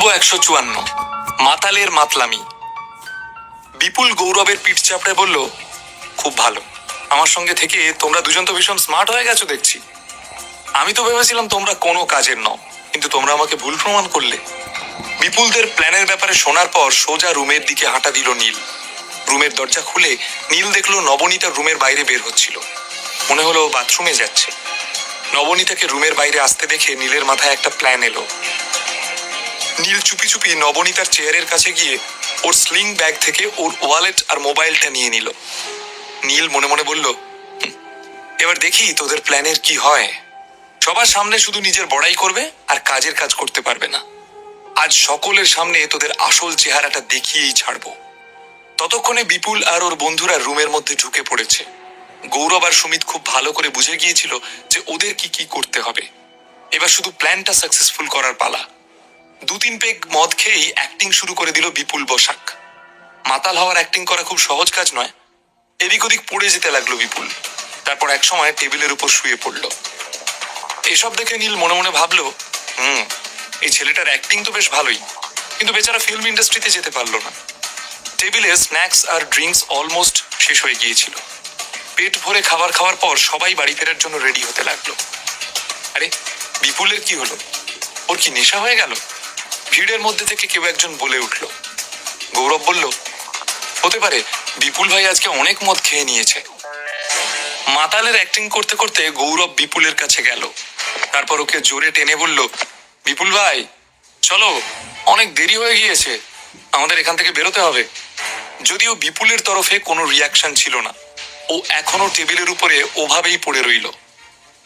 পর্ব একশো চুয়ান্ন। মাতালের মাতলামি। বিপুল গৌরবের পিঠ চাপড়ে বলল, খুব ভালো। আমার সঙ্গে থেকে তোমরা দুজন তো ভীষণ স্মার্ট হয়ে গেছো দেখছি। আমি তো ভেবেছিলাম তোমরা কোনো কাজের নও, কিন্তু তোমরা আমাকে ভুল প্রমাণ করলে। বিপুলদের প্ল্যানের ব্যাপারে শোনার পর সোজা রুমের দিকে হাঁটা দিল নীল। রুমের দরজা খুলে নীল দেখল নবনীতা রুমের বাইরে বের হচ্ছিল। মনে হলো বাথরুমে যাচ্ছে। নবনীতাকে রুমের বাইরে আসতে দেখে নীলের মাথায় একটা প্ল্যান এলো। নীল চুপি চুপি নবনীতার চেয়ারের কাছে গিয়ে ওর স্লিং ব্যাগ থেকে ওর ওয়ালেট আর মোবাইলটা নিয়ে নিল। নীল মনে মনে বলল এবার দেখি তোদের প্ল্যানের কি হয়। সবার সামনে শুধু নিজের বড়াই করবে আর কাজের কাজ করতে পারবে না। আজ সকলের সামনে তোদের আসল চেহারাটা দেখিয়েই ছাড়বো। ততক্ষণে বিপুল আর ওর বন্ধুরা রুমের মধ্যে ঢুকে পড়েছে। গৌরব আর সুমিত খুব ভালো করে বুঝে গিয়েছিল যে ওদের কি কি করতে হবে। এবার শুধু প্ল্যানটা সাকসেসফুল করার পালা। দু তিন পেগ মদ খেয়েই অ্যাক্টিং শুরু করে দিল বিপুল বসাক। মাতাল হওয়ার অ্যাক্টিং করা খুব সহজ কাজ নয়। এদিক ওদিক পড়ে যেতে লাগল বিপুল। তারপর এক সময় টেবিলের উপর শুয়ে পড়ল। এসব দেখে নীল মনে মনে ভাবলো, হুম, এই ছেলেটার অ্যাক্টিং তো বেশ ভালোই। কিন্তু বেচারা ফিল্ম ইন্ডাস্ট্রিতে যেতে পারল না। টেবিলে স্ন্যাক্স আর ড্রিঙ্কস অলমোস্ট শেষ হয়ে গিয়েছিল। পেট ভরে খাবার খাওয়ার পর সবাই বাড়ি ফেরার জন্য রেডি হতে লাগল। আরে, বিপুলের কি হলো? ওর কি নেশা হয়ে গেল? ভিড়ের মধ্যে থেকে কেউ একজন বলে উঠল। গৌরব বলল, হতে পারে বিপুল ভাই আজকে অনেক মদ খেয়ে নিয়েছে। মাতালের অ্যাক্টিং করতে করতে গৌরব বিপুলের কাছে গেল। তারপর ওকে জোরে টেনে বলল, বিপুল ভাই, চলো, অনেক দেরি হয়ে গিয়েছে। আমাদের এখান থেকে বেরোতে হবে। যদিও বিপুলের তরফে কোনো রিয়াকশন ছিল না। ও এখনও টেবিলের উপরে ওভাবেই পড়ে রইল।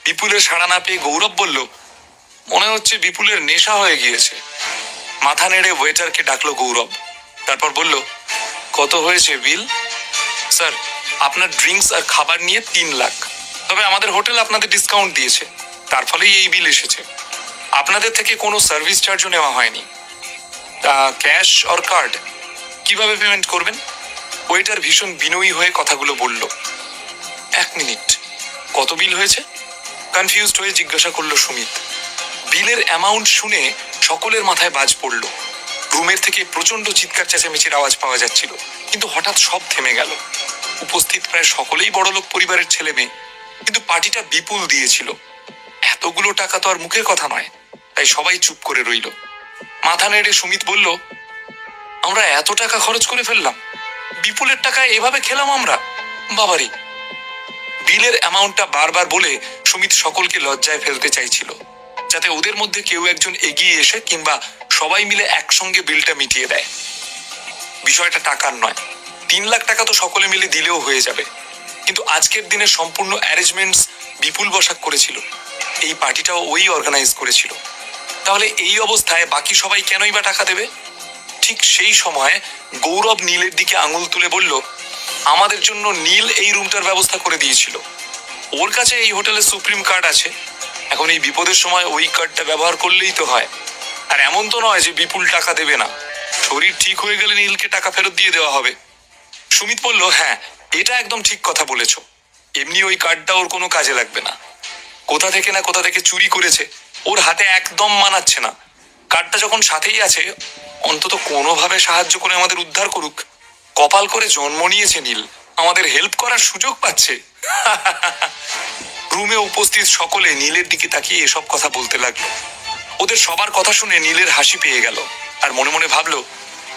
বিপুলের সাড়া না পেয়ে গৌরব বলল, মনে হচ্ছে বিপুলের নেশা হয়ে গিয়েছে। মাথা নেড়ে ওয়েটারকে ডাকলো গৌরব। তারপর বলল, কত হয়েছে বিল? স্যার, আপনার ড্রিঙ্কস আর খাবার নিয়ে তিন লাখ। তবে আমাদের হোটেল আপনাদের ডিসকাউন্ট দিয়েছে। তার ফলেই এই বিল এসেছে। আপনাদের থেকে কোনো সার্ভিস চার্জও নেওয়া হয়নি। তা ক্যাশ অর কার্ড, কীভাবে পেমেন্ট করবেন? ওয়েটার ভীষণ বিনয়ী হয়ে কথাগুলো বলল, এক মিনিট, কত বিল হয়েছে? কনফিউজড হয়ে জিজ্ঞাসা করল সুমিত। বিলের অ্যামাউন্ট শুনে সকলের মাথায় বাজ পড়ল। রুমের থেকে প্রচণ্ড চিৎকার চেঁচামেচির আওয়াজ পাওয়া যাচ্ছিল, কিন্তু হঠাৎ সব থেমে গেল। উপস্থিত প্রায় সকলেই বড়লোক পরিবারের ছেলে মেয়ে কিন্তু পার্টিটা বিপুল দিয়েছিল। এতগুলো টাকা তো আর মুখের কথা নয়, তাই সবাই চুপ করে রইল। মাথা নেড়ে সুমিত বলল, আমরা এত টাকা খরচ করে ফেললাম, বিপুলের টাকায় এভাবে খেলাম আমরা? বাবারি! বিলের অ্যামাউন্টটা বারবার বলে সুমিত সকলকে লজ্জায় ফেলতে চাইছিল। যাতে ওদের মধ্যে কেউ একজন এগিয়ে এসে কিংবা সবাই মিলে একসঙ্গে বিলটা মিটিয়ে দেয়। বিষয়টা টাকার নয়। তিন লাখ টাকা তো সকলে মিলে দিলেও হয়ে যাবে। কিন্তু আজকের দিনে সম্পূর্ণ অ্যারেঞ্জমেন্টস বিপুল বসাক করেছিল। এই পার্টিটাও ওই অর্গানাইজ করেছিল। তাহলে এই অবস্থায় বাকি সবাই কেনই বা টাকা দেবে? ঠিক সেই সময় গৌরব নীলের দিকে আঙুল তুলে বলল, আমাদের জন্য নীল এই রুমটার ব্যবস্থা করে দিয়েছিল। ওর কাছে এই হোটেলের সুপ্রিম কার্ড আছে। এখন এই বিপদের সময় ওই কার্ডটা ব্যবহার করলেই তো হয়। আর এমন তো নয় যে বিপুল টাকা দেবে না। শরীর ঠিক হয়ে গেলে নীলকে টাকা ফেরত দিয়ে দেওয়া হবে। সুমিত বলল হ্যাঁ এটা একদম ঠিক কথা বলেছ। এমনি ওই কার্ডটা ওর কোনো কাজে লাগবে না। কোথা থেকে না কোথা থেকে চুরি করেছে, ওর হাতে একদম মানাচ্ছে না। কার্ডটা যখন সাথেই আছে, অন্তত কোনোভাবে সাহায্য করে আমাদের উদ্ধার করুক। কপাল করে জন্ম নিয়েছে নীল। আমাদের হেল্প করার সুযোগ পাচ্ছে। রুমে উপস্থিত সকলে নীলের দিকে তাকিয়ে এসব কথা বলতে লাগল। ওদের সবার কথা শুনে নীলের হাসি পেয়ে গেল আর মনে মনে ভাবলো,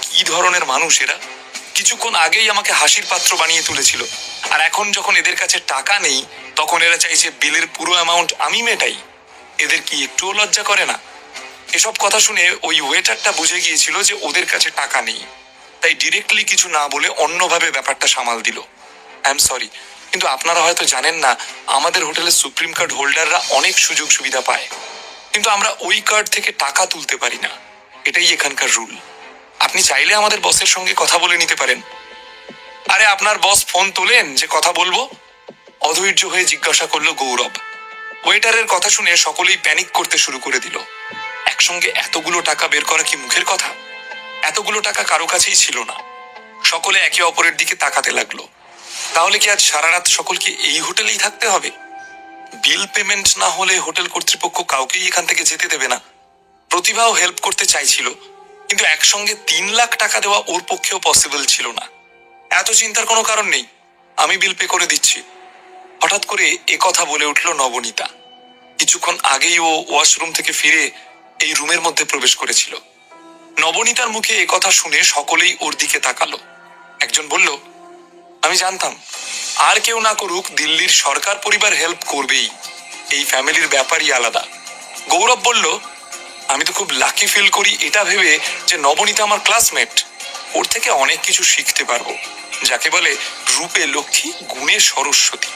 কি ধরনের মানুষ এরা? কিছুক্ষণ আগেই আমাকে হাসির পাত্র বানিয়ে তুলেছিল। আর এখন যখন এদের কাছে টাকা নেই, তখন এরা চাইছে বিলের পুরো অ্যামাউন্ট আমি মেটাই। এদের কি একটুও লজ্জা করে না? এসব কথা শুনে ওই ওয়েটারটা বুঝে গিয়েছিল যে ওদের কাছে টাকা নেই। তাই ডিরেক্টলি কিছু না বলে অন্যভাবে ব্যাপারটা সামাল দিল। আই এম সরি কিন্তু আপনারা হয়তো জানেন না, আমাদের হোটেলের সুপ্রিম কার্ড হোল্ডাররা অনেক সুযোগ সুবিধা পায়। কিন্তু আমরা ওই কার্ড থেকে টাকা তুলতে পারি না। এটাই এখানকার রুল। আপনি চাইলে আমাদের বসের সঙ্গে কথা বলে নিতে পারেন। আরে, আপনার বস ফোন তোলেন যে কথা বলব? অধৈর্য হয়ে জিজ্ঞাসা করল গৌরব। ওয়েটারের কথা শুনে সকলেই প্যানিক করতে শুরু করে দিল। একসঙ্গে এতগুলো টাকা বের করা কি মুখের কথা? এতগুলো টাকা কারও কাছেই ছিল না। সকলে একে অপরের দিকে তাকাতে লাগল। তাহলে কি আজ সারা রাত সকলকে এই হোটেলেই থাকতে হবে? বিল পেমেন্ট না হলে হোটেল কর্তৃপক্ষ কাউকেই এখান থেকে যেতে দেবে না। প্রতিভাও হেল্প করতে চাইছিল, কিন্তু একসঙ্গে তিন লাখ টাকা দেওয়া ওর পক্ষেও পসিবল ছিল না। এত চিন্তার কোনো কারণ নেই। আমি বিল পে করে দিচ্ছি। হঠাৎ করে এ কথা বলে উঠল নবনীতা। কিছুক্ষণ আগেই ও ওয়াশরুম থেকে ফিরে এই রুমের মধ্যে প্রবেশ করেছিল। নবনীতার মুখে এ কথা শুনে সকলেই ওর দিকে তাকালো। একজন বলল আমি জানতাম, আর কেউ না করুক দিল্লির সরকার পরিবার হেল্প করবেই। এই ফ্যামিলির ব্যাপারই আলাদা। গৌরব বলল, আমি তো খুব লাকি ফিল করি এটা ভেবে যে নবনীতা আমার ক্লাসমেট ওর থেকে অনেক কিছু শিখতে পারব। যাকে বলে রূপে লক্ষ্মী, গুণে সরস্বতী।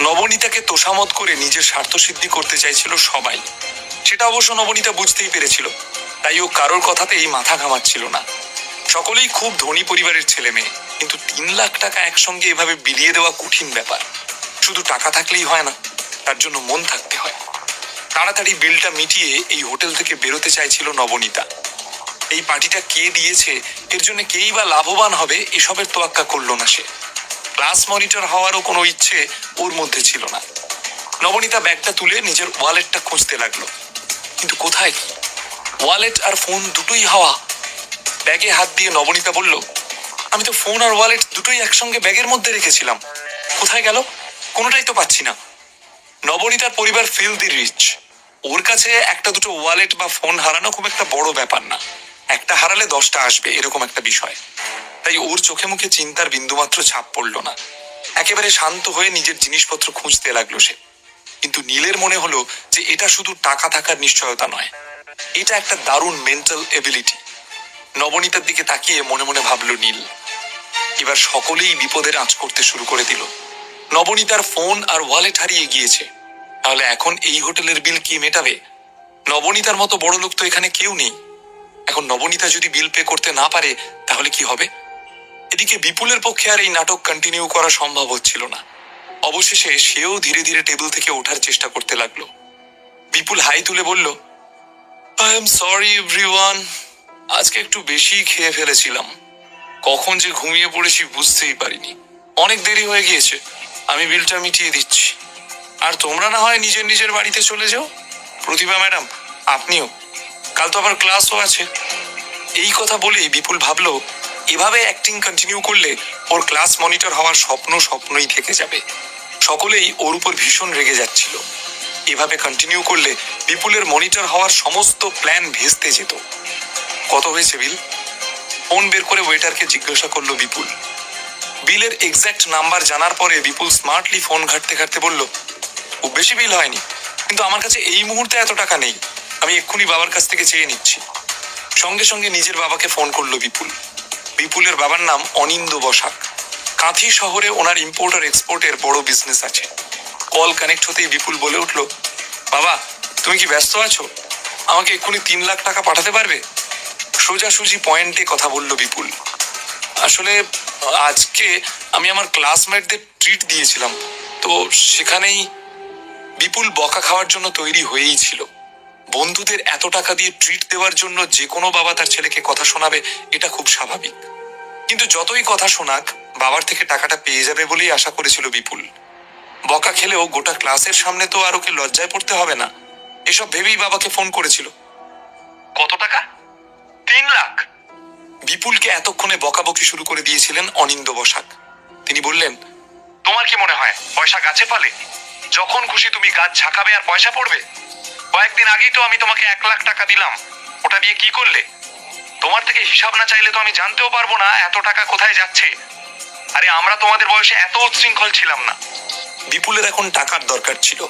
নবনীতাকে তোষামত করে নিজের স্বার্থসিদ্ধি করতে চাইছিল সবাই। সেটা অবশ্য নবনীতা বুঝতেই পেরেছিল। তাই ও কারোর কথাতেই মাথা ঘামাচ্ছিল না। সকলেই খুব ধনী পরিবারের ছেলে মেয়ে, কিন্তু তিন লাখ টাকা একসঙ্গে এভাবে বিলিয়ে দেওয়া কঠিন ব্যাপার। শুধু টাকা থাকলেই হয় না, তার জন্য মন থাকতে হয়। তাড়াতাড়ি বিলটা মিটিয়ে এই হোটেল থেকে বেরোতে চাইছিল নবনীতা। এই পার্টিটা কে দিয়েছে, এর জন্য কেই বা লাভবান হবে, এসবের তোয়াক্কা করল না সে। ক্লাস মনিটর হওয়ারও কোনো ইচ্ছে ওর মধ্যে ছিল না। নবনীতা ব্যাগটা তুলে নিজের ওয়ালেটটা খুঁজতে লাগল। কিন্তু কোথায়? কি ওয়ালেট আর ফোন দুটোই হাওয়া। ব্যাগে হাত দিয়ে নবনীতা বলল, আমি তো ফোন আর ওয়ালেট দুটোই একসঙ্গে ব্যাগের মধ্যে রেখেছিলাম। কোথায় গেল? কোনোটাই তো পাচ্ছি না। নবনীতার পরিবার ফিল দি রিচ ওর কাছে একটা দুটো ওয়ালেট বা ফোন হারানো খুব একটা বড় ব্যাপার না। একটা হারালে দশটা আসবে, এরকম একটা বিষয়। তাই ওর চোখে মুখে চিন্তার বিন্দুমাত্র ছাপ পড়ল না। একেবারে শান্ত হয়ে নিজের জিনিসপত্র খুঁজতে লাগল সে। কিন্তু নীলের মনে হলো যে এটা শুধু টাকা থাকার নিশ্চয়তা নয়। এটা একটা দারুণ মেন্টাল এবিলিটি নবনীতার দিকে তাকিয়ে মনে মনে ভাবলো নীল। এবার সকলেই বিপদের আঁচ করতে শুরু করে দিল। নবনীতার ফোন আর ওয়ালেট হারিয়ে গিয়েছে। তাহলে এখন এই হোটেলের বিল কি মেটাবে? নবনীতার মতো বড় লোক তো এখানে কেউ নেই। এখন নবনীতা যদি বিল পে করতে না পারে, তাহলে কি হবে? এদিকে বিপুলের পক্ষে আর এই নাটক কন্টিনিউ করা সম্ভব হচ্ছিল না। অবশেষে সেও ধীরে ধীরে টেবিল থেকে ওঠার চেষ্টা করতে লাগল। বিপুল হাই তুলে বলল আই এম সরি এভরিওয়ান আজকে একটু বেশি খেয়ে ফেলেছিলাম। কখন যে ঘুমিয়ে পড়েছি বুঝতেই পারিনি। অনেক দেরি হয়ে গিয়েছে। আমি বিলটা মিটিয়ে দিচ্ছি। আর তোমরা না হয় নিজের নিজের বাড়িতে চলে যাও? প্রতিভা ম্যাডাম, আপনিও। কাল তো আবার ক্লাসও আছে। এই কথা বলেই বিপুল ভাবলো, এভাবে অ্যাক্টিং কন্টিনিউ করলে ওর ক্লাস মনিটর হওয়ার স্বপ্ন স্বপ্নই থেকে যাবে। সকলেই ওর উপর ভীষণ রেগে যাচ্ছিল। এভাবে কন্টিনিউ করলে বিপুলের মনিটর হওয়ার সমস্ত প্ল্যান ভেস্তে যেত। কত হয়েছে, বিল? ফোন বের করে ওয়েটারকে জিজ্ঞাসা করল বিপুল। বিলের এক্স্যাক্ট নাম্বার জানার পরে বিপুল স্মার্টলি ফোন ঘাটতে ঘাটতে বলল, খুব বেশি বিল হয়নি, কিন্তু আমার কাছে এই মুহূর্তে এত টাকা নেই, আমি এক্ষুনি বাবার কাছ থেকে চেয়ে নিচ্ছি। সঙ্গে সঙ্গে নিজের বাবাকে ফোন করল বিপুল। বিপুলের বাবার নাম অনিন্দ বসাক। কাঁথি শহরে ওনার ইম্পোর্টার এক্সপোর্টের বড় বিজনেস আছে। কল কানেক্ট হতেই বিপুল বলে উঠল, বাবা, তুমি কি ব্যস্ত আছো? আমাকে এক্ষুনি তিন লাখ টাকা পাঠাতে পারবে? সোজাসুজি পয়েন্টে কথা বলল বিপুল। আসলে, আজকে আমি আমার ক্লাসমেটদের ট্রিট দিয়েছিলাম। তো সেখানেই বিপুল বকা খাওয়ার জন্য তৈরি হয়েই ছিল। বন্ধুদের এত টাকা দিয়ে ট্রিট দেওয়ার জন্য যে কোনো বাবা তার ছেলেকে কথা শোনাবে, এটা খুব স্বাভাবিক। কিন্তু যতই কথা শোনাক, বাবার থেকে টাকাটা পেয়ে যাবে বলেই আশা করেছিল বিপুল। বকা খেলেও গোটা ক্লাসের সামনে তো আর ওকে লজ্জায় পড়তে হবে না। এসব ভেবেই বাবাকে ফোন করেছিল। কত টাকা? তিন লাখ। বিপুলকে এতক্ষণে বকাবকি শুরু করে দিয়েছিলেন অনিন্দ বসাক। তিনি বললেন, তোমার কি মনে হয় পয়সা গাছে ফলে যখন খুশি তুমি গাছ ঝাঁকাবে আর পয়সা পড়বে? কয়েকদিন আগেই তো আমি তোমাকে এক লাখ টাকা দিলাম। ওটা দিয়ে কি করলে? তোমার থেকে হিসাব না চাইলে তো আমি জানতেও পারব না এত টাকা কোথায় যাচ্ছে। আরে আমরা তোমাদের বয়সে এত উচ্ছৃঙ্খল ছিলাম না। বিপুলের এখন টাকার দরকার ছিল।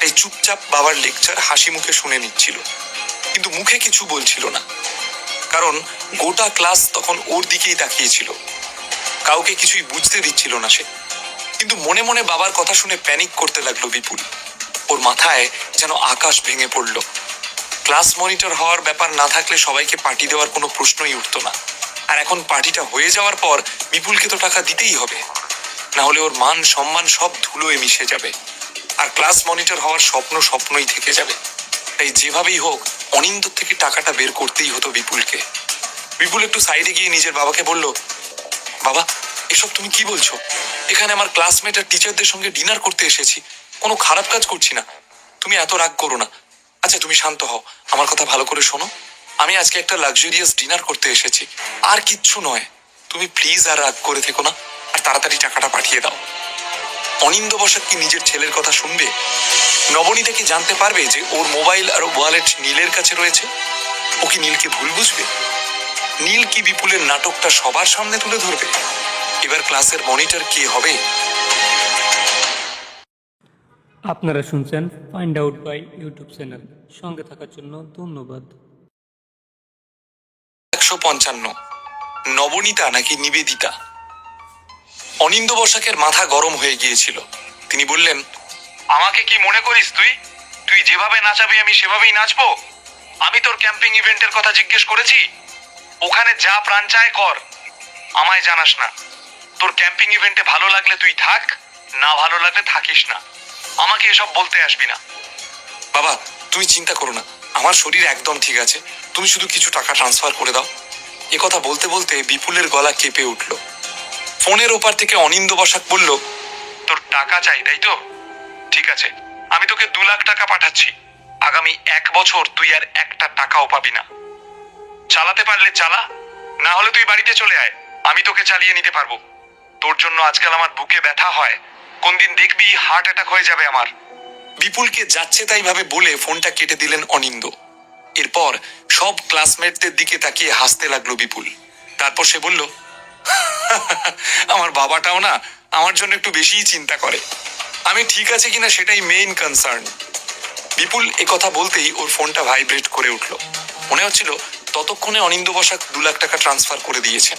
তাই চুপচাপ বাবার লেকচার হাসি মুখে শুনে নিচ্ছিল। কিন্তু মুখে কিছু বলছিল না। কারণ গোটা ক্লাস তখন ওর দিকেই তাকিয়েছিল। কাউকে কিছুই বুঝতে দিচ্ছিল না সে। কিন্তু মনে মনে বাবার কথা শুনে প্যানিক করতে লাগল বিপুল। ওর মাথায় যেন আকাশ ভেঙে পড়ল। ক্লাস মনিটর হওয়ার ব্যাপার না থাকলে সবাইকে পার্টি দেওয়ার কোনো প্রশ্নই উঠতো না। আর এখন পার্টিটা হয়ে যাওয়ার পর বিপুলকে তো টাকা দিতেই হবে। না হলে ওর মান, সম্মান সব ধুলোয় মিশে যাবে। আর ক্লাস মনিটর হওয়ার স্বপ্ন স্বপ্নই থেকে যাবে। তাই যেভাবেই হোক অনিন্দর থেকে টাকাটা বের করতেই হতো বিপুলকে। বিপুল একটু সাইডে গিয়ে নিজের বাবাকে বলল, বাবা, এসব তুমি কি বলছো? এখানে আমার ক্লাসমেট আর টিচারদের সঙ্গে ডিনার করতে এসেছি। কোনো খারাপ কাজ করছি না। তুমি এত রাগ করো না। আচ্ছা তুমি শান্ত হও। আমার কথা ভালো করে শোনো। আমি আজকে একটা লাক্সারিয়াস ডিনার করতে এসেছি। আর কিচ্ছু নয়। তুমি প্লিজ আর রাগ করে থেকো না। আর তাড়াতাড়ি টাকাটা পাঠিয়ে দাও। অনিন্দ বসাক কি নিজের ছেলের কথা শুনবে? নবনীতা কি জানতে পারবে যে ওর মোবাইল আর ওয়ালেট নীলের কাছে রয়েছে। ও কি নীলকে ভুল বুঝবে? নীল কি বিপুলের নাটকটা সবার সামনে তুলে ধরবে? এবার ক্লাসের মনিটর কে হবে? আপনারা শুনছেন find out by YouTube channel. সঙ্গে থাকার জন্য ধন্যবাদ। একশো পঞ্চান্ন। নবনীতা নাকি নিবেদিতা? অনিন্দ বসাকের মাথা গরম হয়ে গিয়েছিল। তিনি বললেন, আমাকে কি মনে করিস তুই? তুই যেভাবে নাচাবি আমি সেভাবেই নাচবো? আমি তোর ক্যাম্পিং ইভেন্টের কথা জিজ্ঞেস করেছি? ওখানে যা প্রাণ চায় কর। আমায় জানাস না। তোর ক্যাম্পিং ইভেন্টে ভালো লাগলে তুই থাক, না ভালো লাগলে থাকিস না। আমাকে এসব বলতে আসবি না। বাবা, তুমি চিন্তা করো না। আমার শরীর একদম ঠিক আছে। তুমি শুধু কিছু টাকা ট্রান্সফার করে দাও। এ কথা বলতে বলতে বিপুলের গলা কেঁপে উঠল। ফোনের ওপার থেকে অনিন্দ বসাক বলল, তোর টাকা চাই, তাই তো? ঠিক আছে, আমি তোকে দু লাখ টাকা পাঠাচ্ছি। আগামী এক বছর তুই আর একটা টাকাও পাবি না। চালাতে পারলে চালা, না হলে তুই বাড়িতে চলে আয়। আমি তোকে চালিয়ে নিতে পারব। তোর জন্য আজকাল আমার বুকে ব্যথা হয়। কোন দিন দেখবি হার্ট অ্যাটাক হয়ে যাবে আমার। বিপুলকে যাচ্ছে তাই ভাবে বলে ফোনটা কেটে দিলেন অনিন্দ। এরপর সব ক্লাসমেটদের দিকে তাকিয়ে হাসতে লাগল বিপুল। তারপর সে বলল আমার বাবাটাও না আমার জন্য একটু বেশিই চিন্তা করে। আমি ঠিক আছে কিনা সেটাই মেইন কনসার্ন বিপুল এ কথা বলতেই ওর ফোনটা ভাইব্রেট করে উঠল। মনে হচ্ছিল ততক্ষণে অনিন্দ বসাক দু লাখ টাকা ট্রান্সফার করে দিয়েছেন।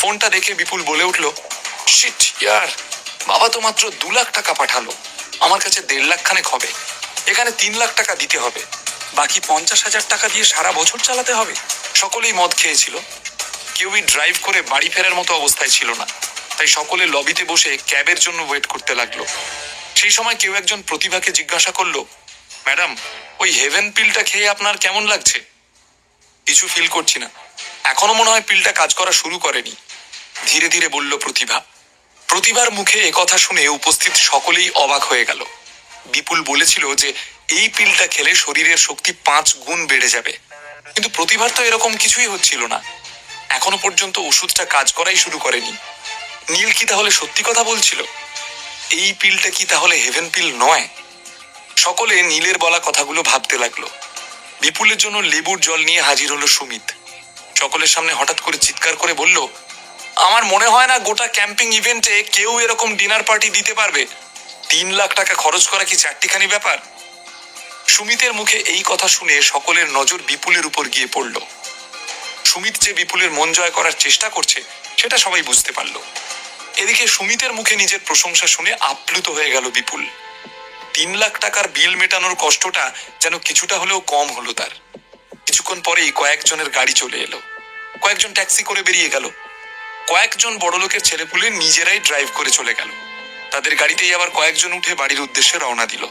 ফোনটা দেখে বিপুল বলে উঠল শিট ইয়ার, বাবা তো মাত্র দু লাখ টাকা পাঠালো। আমার কাছে দেড় লাখ খানেক হবে। এখানে তিন লাখ টাকা দিতে হবে। বাকি পঞ্চাশ হাজার টাকা দিয়ে সারা বছর চালাতে হবে। সকলেই মদ খেয়েছিল। কেউই ড্রাইভ করে বাড়ি ফেরার মতো অবস্থায় ছিল না। তাই সকলে লবিতে বসে ক্যাবের জন্য ওয়েট করতে লাগল। সেই সময় কেউ একজন প্রতিভাকে জিজ্ঞাসা করল, ম্যাডাম, ওই হেভেন পিলটা খেয়ে আপনার কেমন লাগছে? কিছু ফিল করছি না। এখনও মনে হয় পিলটা কাজ করা শুরু করেনি। ধীরে ধীরে বলল প্রতিভা। প্রতিভার মুখে কথা শুনে উপস্থিত সকলেই অবাক হয়ে গেল। বিপুল বলেছিল যে, এই পিলটা খেলে শরীরের শক্তি পাঁচ গুণ বেড়ে যাবে। কিন্তু প্রতিভার তো এরকম কিছুই হচ্ছিল না। এখনও পর্যন্ত ওষুধটা কাজ করাই শুরু করেনি। নীল কি তাহলে সত্যি কথা বলছিল? এই পিলটা কি তাহলে হেভেন পিল নয়? সকলে নীলের বলা কথাগুলো ভাবতে লাগল। বিপুলের জন্য লেবুর জল নিয়ে হাজির হলো সুমিত। সকলের সামনে হঠাৎ করে চিৎকার করে বলল, আমার মনে হয় না গোটা ক্যাম্পিং ইভেন্টে কেউ এরকম ডিনার পার্টি দিতে পারবে। তিন লাখ টাকা খরচ করা কি চারটিখানি ব্যাপার? সুমিতের মুখে এই কথা শুনে সকলের নজর বিপুলের উপর গিয়ে পড়ল। সুমিত যে বিপুলের মন জয় করার চেষ্টা করছে, সেটা সবাই বুঝতে পারল। এদিকে সুমিতের মুখে নিজের প্রশংসা শুনে আপ্লুত হয়ে গেল বিপুল। তিন লাখ টাকার বিল মেটানোর কষ্টটা যেন কিছুটা হলেও কম হলো তার। কিছুক্ষণ পরেই কয়েকজনের গাড়ি চলে এলো। কয়েকজন ট্যাক্সি করে বেরিয়ে গেল। কয়েকজন বড়লোকের ছেলেপুলে নিজেরাই ড্রাইভ করে চলে গেল। তাদের গাড়িতেই আবার কয়েকজন উঠে বাড়ির উদ্দেশ্যে রওনা দিল।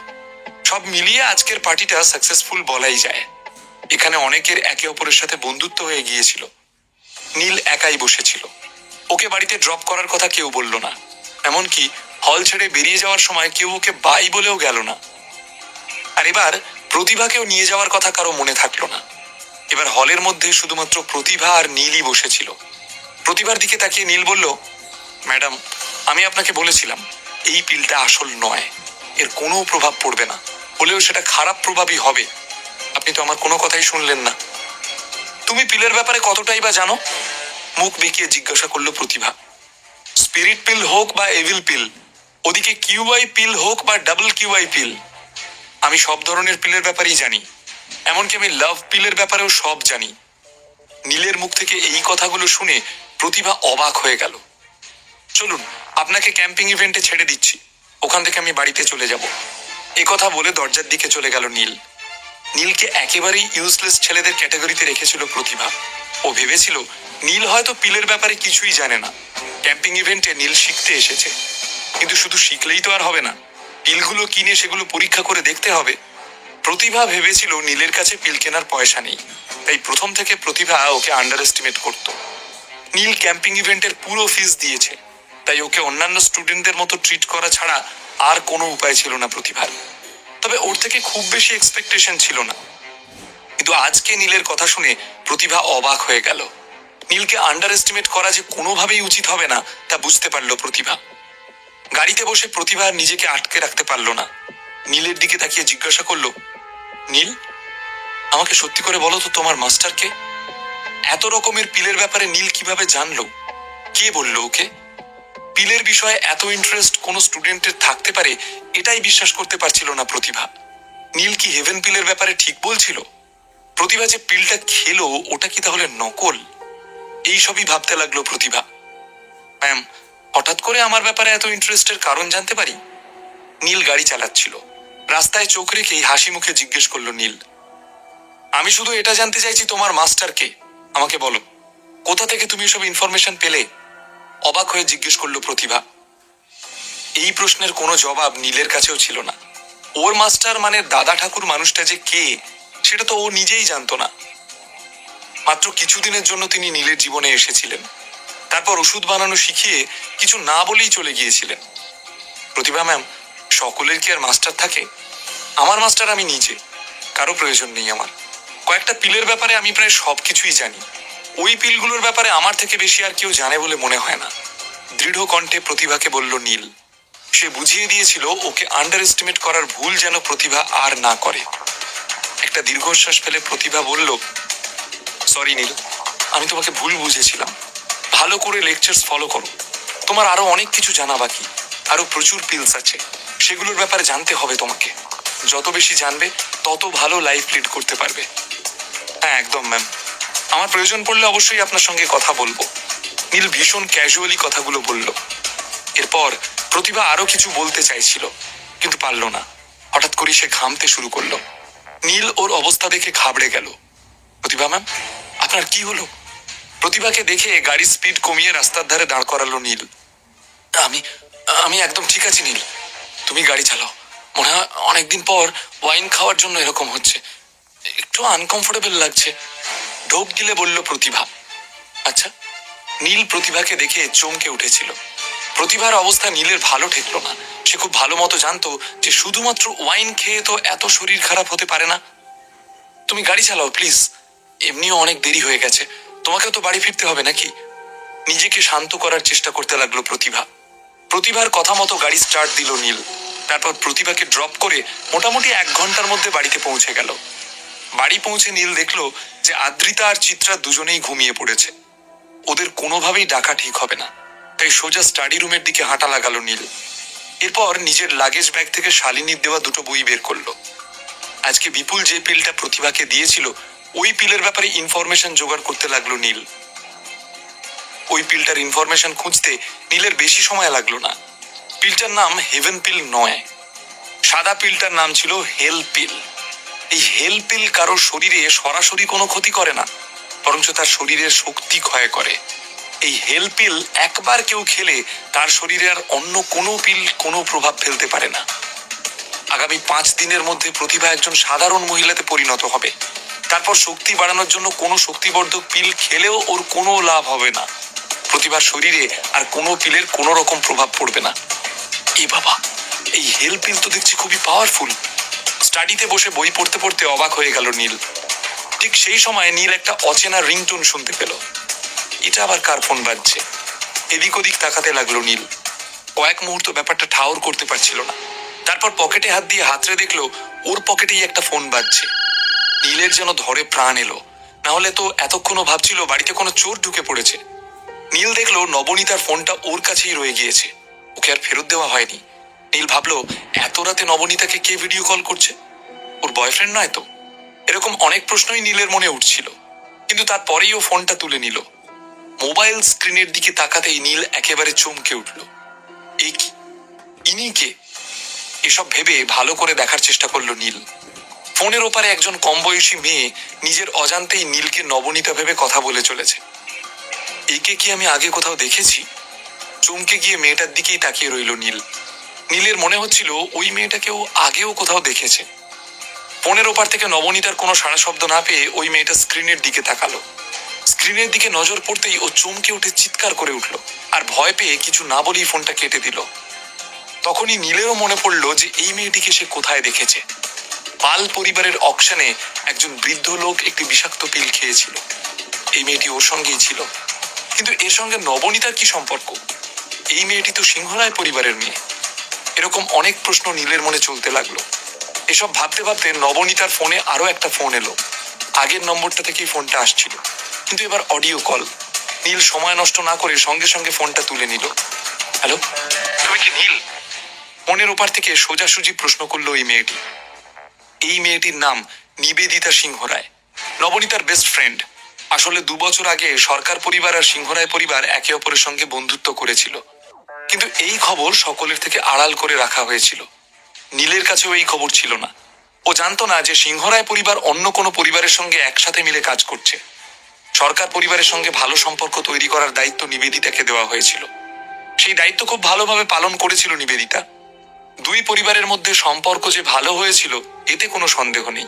সব মিলিয়ে আজকের পার্টিটা সাকসেসফুল বলাই যায়। এখানে অনেকের একে অপরের সাথে বন্ধুত্ব হয়ে গিয়েছিল। নীল একাই বসেছিল। ওকে বাড়িতে ড্রপ করার কথা কেউ বলল না। এমনকি হল ছেড়ে বেরিয়ে যাওয়ার সময় কেউ ওকে বাই বলেও গেল না। আর এবার প্রতিভাকেও নিয়ে যাওয়ার কথা কারও মনে থাকল না। এবার হলের মধ্যে শুধুমাত্র প্রতিভা আর নীলই বসেছিল। প্রতিভার দিকে তাকিয়ে নীল বলল, ম্যাডাম, আমি আপনাকে বলেছিলাম, এই পিলটা আসল নয়। এর কোনো প্রভাব পড়বে না। হলেও সেটা খারাপ প্রভাবই হবে। আপনি তো আমার কোনো কথাই শুনলেন না। তুমি পিলের ব্যাপারে কতটাই বা জানো? মুখ বেঁকিয়ে জিজ্ঞাসা করল প্রতিভা। স্পিরিট পিল হোক বা এভিল পিল, ওদিকে কিউআই পিল হোক বা ডাবল কিউআই পিল, আমি সব ধরনের পিলের ব্যাপারেই জানি। এমনকি আমি লাভ পিলের ব্যাপারেও সব জানি। নীলের মুখ থেকে এই কথাগুলো শুনে প্রতিভা অবাক হয়ে গেল। চলুন, আপনাকে ক্যাম্পিং ইভেন্টে ছেড়ে দিচ্ছি। ওখান থেকে আমি বাড়িতে চলে যাব। কথা বলে দরজার দিকে চলে গেল নীল। নীলকে একেবারেই ইউজলেস ছেলেদের ক্যাটাগরিতে রেখেছিল প্রতিভা। ও ভেবেছিল নীল হয়তো পিলের ব্যাপারে কিছুই জানে না। ক্যাম্পিং ইভেন্টে নীল শিখতে এসেছে। কিন্তু শুধু শিখলেই তো আর হবে না। পিলগুলো কিনে সেগুলো পরীক্ষা করে দেখতে হবে। প্রতিভা ভেবেছিল নীলের কাছে পিল কেনার পয়সা নেই। তাই প্রথম থেকে প্রতিভা ওকে আন্ডার এস্টিমেট করত। নীল ক্যাম্পিং ইভেন্টের পুরো ফিস দিয়েছে। তাই ওকে অন্যান্য স্টুডেন্টদের মতো ট্রিট করা ছাড়া আর কোনো উপায় ছিল না প্রতিভার। তবে ওর থেকে খুব বেশি এক্সপেকটেশন ছিল না। কিন্তু আজকে নীলের কথা শুনে প্রতিভা অবাক হয়ে গেল। নীলকে আন্ডার এস্টিমেট করা যে কোনোভাবেই উচিত হবে না, তা বুঝতে পারল প্রতিভা। গাড়িতে বসে প্রতিভা নিজেকে আটকে রাখতে পারল না। নীলের দিকে তাকিয়ে জিজ্ঞাসা করল, নীল, আমাকে সত্যি করে বলো তো তোমার মাস্টারকে এত রকমের পিলের ব্যাপারে নীল কীভাবে জানলো? কে বলল ওকে? পিলের বিষয়ে এত ইন্টারেস্ট কোনো স্টুডেন্টের থাকতে পারে, এটাই বিশ্বাস করতে পারছিল না প্রতিভা। নীল কি হেভেন পিলের ব্যাপারে ঠিক বলছিল? প্রতিভা যে পিলটা খেলো, ওটা কি তাহলে নকল? এই সবই ভাবতে লাগল প্রতিভা। ম্যাম, হঠাৎ করে আমার ব্যাপারে এত ইন্টারেস্টের কারণ জানতে পারি? নীল গাড়ি চালাচ্ছিল। রাস্তায় চোখ রেখেই হাসি মুখে জিজ্ঞেস করল নীল। আমি শুধু এটা জানতে চাইছি তোমার মাস্টারকে। আমাকে বলো, কোথা থেকে তুমি এসব ইনফরমেশন পেলে? অবাক হয়ে জিজ্ঞেস করল প্রতিভা, এই প্রশ্নের কোনো জবাব নীলের কাছেও ছিল না। ওর মাস্টার মানে দাদা ঠাকুর মানুষটা যে কে, সেটা তো ও নিজেই জানতো না। মাত্র কিছুদিনের জন্য তিনি নীলের জীবনে এসেছিলেন। তারপর ওষুধ বানানো শিখিয়ে কিছু না বলেই চলে গিয়েছিলেন। প্রতিভা ম্যাম, সকলের কি আর মাস্টার থাকে? আমার মাস্টার আমি নিজে, কারও প্রয়োজন নেই আমার। কয়েকটা পিলের ব্যাপারে আমি প্রায় সব কিছুই জানি। ওই পিলগুলোর ব্যাপারে আমার থেকে বেশি আর কেউ জানে বলে মনে হয় না। দৃঢ় কণ্ঠে প্রতিভাকে বলল নীল। সে বুঝিয়ে দিয়েছিল ওকে আন্ডার এস্টিমেট করার ভুল যেন প্রতিভা আর না করে। একটা দীর্ঘশ্বাস ফেলে প্রতিভা বলল সরি নীল, আমি তোমাকে ভুল বুঝেছিলাম। ভালো করে লেকচার্স ফলো করো। তোমার আরও অনেক কিছু জানা বাকি। আরও প্রচুর পিলস আছে। সেগুলোর ব্যাপারে জানতে হবে তোমাকে। যত বেশি জানবে, তত ভালো লাইফ লিড করতে পারবে। হ্যাঁ একদম ম্যাম আমার প্রয়োজন পড়লে অবশ্যই আপনার সঙ্গে কথা বলব। নীল ভীষণ ক্যাজুয়ালি কথাগুলো বলল। এরপর প্রতিভা আরও কিছু বলতে চাইছিল, কিন্তু পারল না। হঠাৎ করে সে ঘামতে শুরু করল। নীল ওর অবস্থা দেখে ঘাবড়ে গেল। প্রতিভা ম্যাম, আপনার কি হলো? প্রতিভাকে দেখে গাড়ির স্পিড কমিয়ে রাস্তার ধারে দাঁড় করালো নীল। আমি আমি একদম ঠিক আছি নীল। তুমি গাড়ি চালাও। মনে হয় অনেকদিন পর ওয়াইন খাওয়ার জন্য এরকম হচ্ছে। একটু আনকমফোর্টেবল লাগছে। ঢোক গিলে বলল, প্রতিভা। আচ্ছা নীল প্রতিভাকে দেখে চমকে উঠেছিল। প্রতিভার অবস্থা নীলের ভালো ঠেকলো না। সে খুব ভালো মতো জানতো যে শুধুমাত্র ওয়াইন খেয়ে তো এত শরীর খারাপ হতে পারে না। তুমি গাড়ি চালাও, প্লিজ। এমনিও অনেক দেরি হয়ে গেছে। তোমাকে তো বাড়ি ফিরতে হবে নাকি? নিজেকে শান্ত করার চেষ্টা করতে লাগল প্রতিভা। প্রতিভার কথা মতো গাড়ি স্টার্ট দিল নীল। তারপর প্রতিভাকে ড্রপ করে মোটামুটি এক ঘণ্টার মধ্যে বাড়িতে পৌঁছে গেল। বাড়ি পৌঁছে নীল দেখল যে আদ্রিতা আর চিত্রা দুজনেই ঘুমিয়ে পড়েছে। ওদের কোনোভাবেই ডাকা ঠিক হবে না। তাই সোজা স্টাডি রুমের দিকে হাঁটা লাগালো নীল। এরপর নিজের লাগেজ ব্যাগ থেকে শালিনীর দেওয়া দুটো বই বের করল। আজকে বিপুল যে পিলটা প্রতিভাকে দিয়েছিল, ওই পিলের ব্যাপারে ইনফরমেশন জোগাড় করতে লাগল নীল। ওই পিলটার ইনফরমেশন খুঁজতে নীলের বেশি সময় লাগল না। পিলটার নাম হেভেন পিল নয়। সাদা পিলটার নাম ছিল হেল পিল এই হেল পিল কারও শরীরে সরাসরি কোনো ক্ষতি করে না, বরঞ্চ তার শরীরের শক্তি ক্ষয় করে। এই হেলপিল একবার কেউ খেলে, তার শরীরে আর অন্য কোনো পিল কোনো প্রভাব ফেলতে পারে না। আগামী পাঁচ দিনের মধ্যে প্রতিভা একজন সাধারণ মহিলাতে পরিণত হবে। তারপর শক্তি বাড়ানোর জন্য কোনো শক্তিবর্ধক পিল খেলেও ওর কোনো লাভ হবে না। প্রতিভার শরীরে আর কোনো পিলের কোনো রকম প্রভাব পড়বে না। এ বাবা, এই হেল পিল তো দেখছি খুবই পাওয়ারফুল স্টাডিতে বসে বই পড়তে পড়তে অবাক হয়ে গেল নীল। ঠিক সেই সময় নীল একটা অচেনা রিংটোন শুনতে পেল। এটা আবার কার ফোন বাজছে? এদিক ওদিক তাকাতে লাগল নীল। কয়েক মুহূর্ত ব্যাপারটা ঠাউর করতে পারছিল না। তারপর পকেটে হাত দিয়ে হাতড়ে দেখল, ওর পকেটেই একটা ফোন বাজছে। নীলের যেন ধরে প্রাণ এলো। না হলে তো এতক্ষণও ভাবছিল বাড়িতে কোনো চোর ঢুকে পড়েছে। নীল দেখল নবনীতার ফোনটা ওর কাছেই রয়ে গিয়েছে। ওকে আর ফেরত দেওয়া হয়নি। নীল ভাবলো, এত রাতে নবনীতাকে কে ভিডিও কল করছে? ওর বয়ফ্রেন্ড নয় তো? এরকম অনেক প্রশ্নই নীলের মনে উঠছিল। কিন্তু তারপরেই ও ফোনটা তুলে নিল। মোবাইল স্ক্রিনের দিকে তাকাতেই নীল একেবারে চমকে উঠল। ইনি কে? এসব ভেবে ভালো করে দেখার চেষ্টা করল নীল। ফোনের ওপারে একজন কম বয়সী মেয়ে নিজের অজান্তেই নীলকে নবনীতা ভেবে কথা বলে চলেছে। একে কি আমি আগে কোথাও দেখেছি? চমকে গিয়ে মেয়েটার দিকেই তাকিয়ে রইল নীল। নীলের মনে হচ্ছিল ওই মেয়েটাকেও আগেও কোথাও দেখেছে। ফোনের ওপার থেকে নবনীতার কোনো সাড়া শব্দ না পেয়ে ওই মেয়েটা স্ক্রিনের দিকে তাকালো। স্ক্রিনের দিকে নজর পড়তেই ও চমকে উঠে চিৎকার করে উঠল আর ভয় পেয়ে কিছু না বলেই ফোনটা কেটে দিল। তখনই নীলেরও মনে পড়ল যে এই মেয়েটিকে সে কোথায় দেখেছে। পাল পরিবারের অকশনে একজন বৃদ্ধ লোক একটি বিষাক্ত পিল খেয়েছিল। এই মেয়েটি ওর সঙ্গেই ছিল। কিন্তু এর সঙ্গে নবনীতার কি সম্পর্ক? এই মেয়েটি তো সিংহরায় পরিবারের মেয়ে। এরকম অনেক প্রশ্ন নীলের মনে চলতে লাগল। এসব ভাবতে ভাবতে নবনীতার ফোনে আরও একটা ফোন এলো। আগের নম্বরটা থেকেই ফোনটা আসছিল? কিন্তু এবার অডিও কল। নীল সময় নষ্ট না করে সঙ্গে সঙ্গে ফোনটা তুলে নিল। হ্যালো? তুমি কি নীল? ফোনের ওপার থেকে সোজাসুজি প্রশ্ন করল এই মেয়েটি। এই মেয়েটির নাম নিবেদিতা সিংহ রায় নবনীতার বেস্ট ফ্রেন্ড আসলে দু বছর আগে সরকার পরিবার আর সিংহরায় পরিবার একে অপরের সঙ্গে বন্ধুত্ব করেছিল। কিন্তু এই খবর সকলের থেকে আড়াল করে রাখা হয়েছিল। নীলের কাছেও এই খবর ছিল না। ও জানতো না যে সিংহরায় পরিবার অন্য কোনো পরিবারের সঙ্গে একসাথে মিলে কাজ করছে। সরকার পরিবারের সঙ্গে ভালো সম্পর্ক তৈরি করার দায়িত্ব নিবেদিতাকে দেওয়া হয়েছিল। সেই দায়িত্ব খুব ভালোভাবে পালন করেছিল নিবেদিতা। দুই পরিবারের মধ্যে সম্পর্ক যে ভালো হয়েছিল, এতে কোনো সন্দেহ নেই।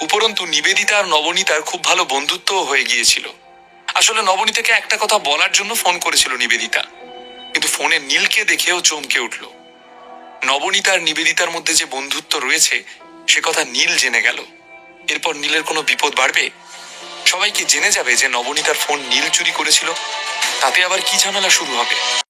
উপরন্তু নিবেদিতা আর নবনীতার খুব ভালো বন্ধুত্বও হয়ে গিয়েছিল। আসলে নবনীতাকে একটা কথা বলার জন্য ফোন করেছিল নিবেদিতা। কিন্তু ফোনে নীলকে দেখেও চমকে উঠল। নবনীতা আর নিবেদিতার মধ্যে যে বন্ধুত্ব রয়েছে, সে কথা নীল জেনে গেল। এরপর নীলের কোনো বিপদ বাড়বে? সবাই কি জেনে যাবে যে নবনীতার ফোন নীল চুরি করেছিল? তাতে আবার কি ঝামেলা শুরু হবে?